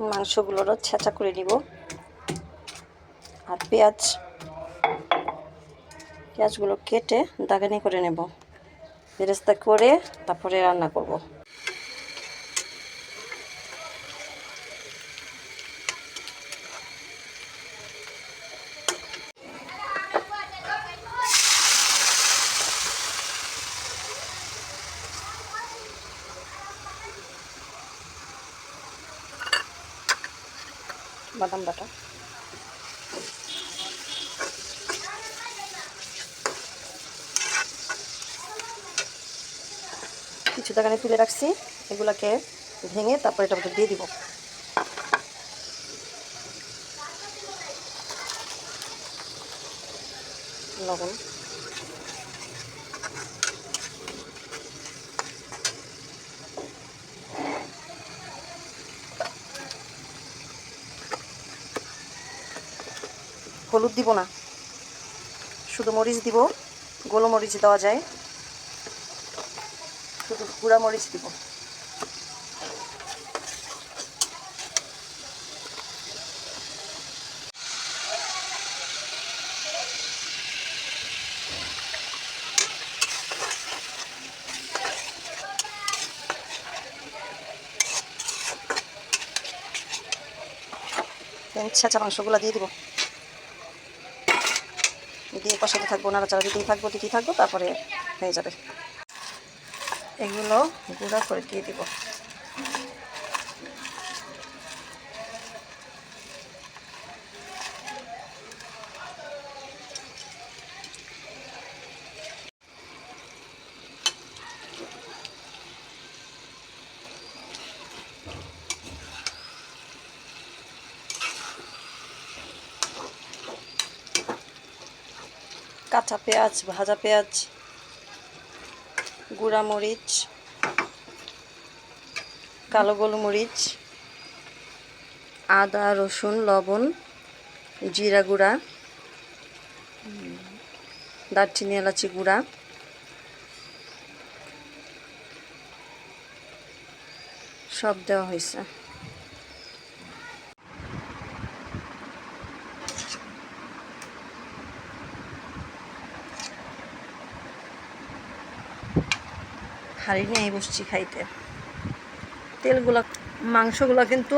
মাংসগুলোরও ছেঁচা করে নিব। আর পেঁয়াজ, পেঁয়াজগুলো কেটে দাগানি করে নেব। বেরেস্তা করে তারপরে রান্না করব। বাদাম বাটা। কিছু টাকানে তুলে রাখছি এগুলাকে ভেঙে তারপর এটা দিয়ে দিব। লবণ। হলুদ দিব না। শুধু মরিচ দিব গোলো মরিচ দেওয়া যায়। শুধু গুঁড়া মরিচ দিব। ছেঁচা মাংসগুলো দিয়ে দিব। দিয়ে কষাতে থাকব, নাড়াচাড়া দিতেই থাকব দিতেই থাকব, তারপরে হয়ে যাবে। এগুলো গুঁড়া করে দিয়ে দিব। কাঁচা পেঁয়াজ, ভাজা পেঁয়াজ, গুঁড়া মরিচ, কালো গোলমরিচ, আদা, রসুন, লবণ, জিরা গুঁড়া, দারচিনি, এলাচি গুঁড়া, সব দেওয়া হয়েছে। হাড়ি নিয়ে বসছি খাইতে। তেলগুলা, মাংসগুলো কিন্তু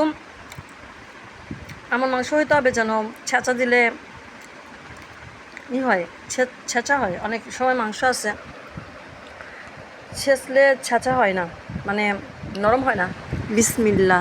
আমার মাংস হইতে হবে যেন ছেঁচা দিলে ই হয় ছেঁচা হয়। অনেক সময় মাংস আছে, ছেঁচলে ছেঁচা হয় না মানে নরম হয় না। বিসমিল্লা